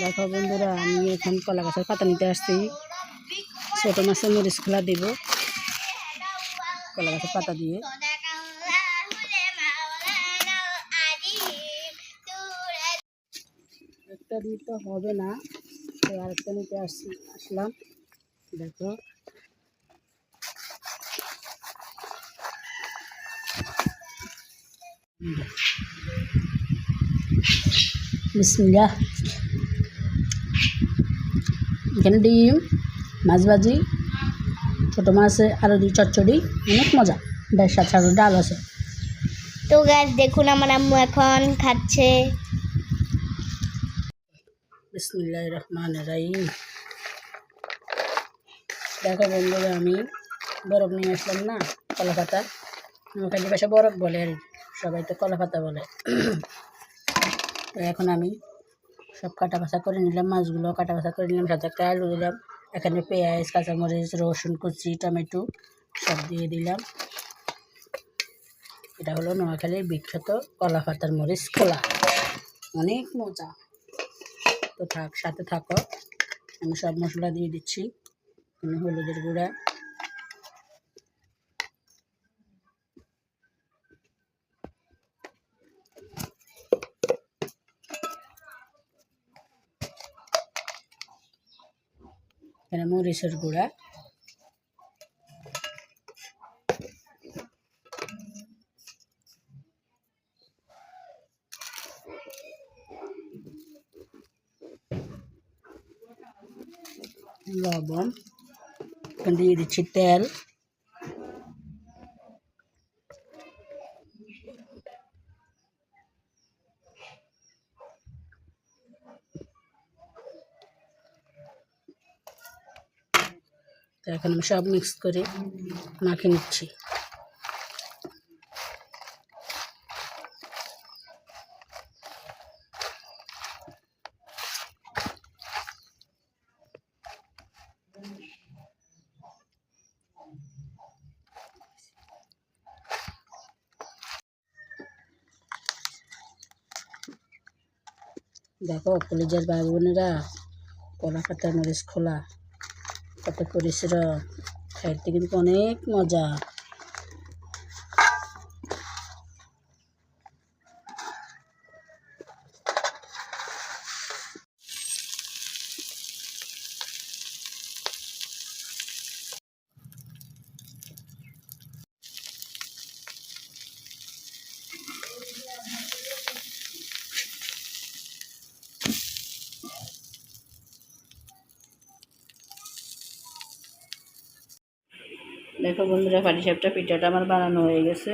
দেখো বন্ধুরা, আমি এখন কলা গাছের পাতা নিতে আসছি। ছোটো মাছের মরিচ খোলা দিব। কলা গাছের পাতা দিয়ে। একটা দিতে হবে না, তো আরেকটা নিতে আসছি, আসলাম। দেখো। বিসমিল্লাহ। এখানে ডিম মাছ ভাজি ছোটো মাছে আলু দিয়ে চচ্চড়ি অনেক মজা। বেশ সাথে আরও ডাল আছে। তো গাছ দেখুন আমার আম্মু এখন খাচ্ছে। বিসমিল্লাহ রহমান রাহিম। দেখো বন্ধুরা আমি বরফ নিয়ে আসলাম না কলা পাতা পাশে বরফ বলে আর কি। সবাই তো কলা পাতা বলে এখন আমি সব কাটা বাছা করে নিলাম, মাছগুলো কাটা বাছা করে নিলাম, সাথে একটা আলু দিলাম, এখানে পেঁয়াজ, কাঁচামরিচ, রসুন, কুচি, টমেটো সব দিয়ে দিলাম। এটা হলো নোয়াখালীর বিখ্যাত কলা পাতার মরিচ খোলা। অনেক মজা। তো থাক, সাথে থাকো, আমি সব মশলা দিয়ে দিচ্ছি, হলুদের গুঁড়া। এখানে মরিচের গুঁড়া লবণ এখন দিয়ে দিচ্ছি তো এখন আমি সব মিক্স করে মাখিয়ে নিচ্ছি। দেখো কলেজের ভাই বোনেরা কলা মরিচ খোলা। কত পরিশ্রম খাইতে কিন্তু অনেক মজা। দেখো বন্ধুরা পাটিসাপটা পিঠাটা আমার বানানো হয়ে গেছে।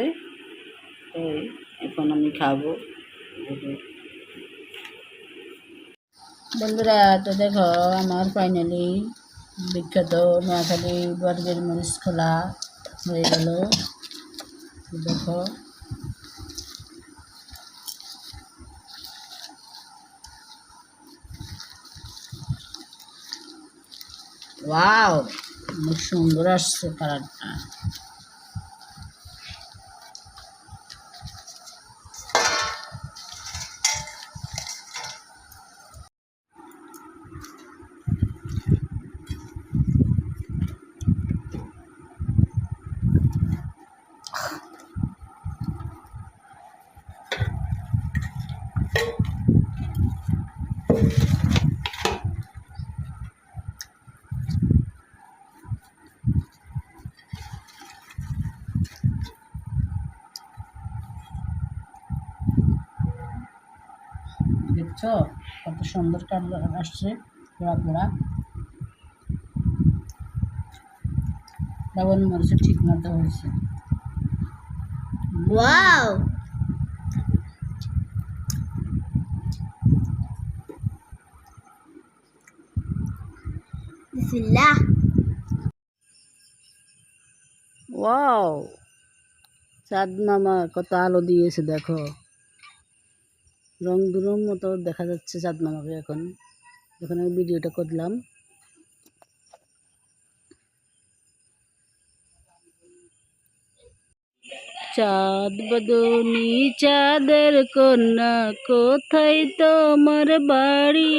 এই, এখন আমি খাব। বন্ধুরা, তো দেখো, আমার ফাইনালি বিখ্যাত নোয়াখালী বর্গের মরিচ খোলা হয়ে গেল। দেখো। ওয়াও! সুন্দর আসছে কালারটা দেখছ? কত সুন্দর কালার আসছে পোড়া পোড়া লবণ মরিচ ঠিক মতো হয়েছে। ওয়াও! বিসমিল্লাহ! ওয়াও! চাঁদ মামা কত আলো দিয়েছে দেখো। রং দুরং মতো দেখা যাচ্ছে চাঁদ মামাকে এখন। যখন আমি ভিডিওটা করলাম। চাঁদ বদনি, চাঁদের কন্যা, কোথায় তোমার বাড়ি?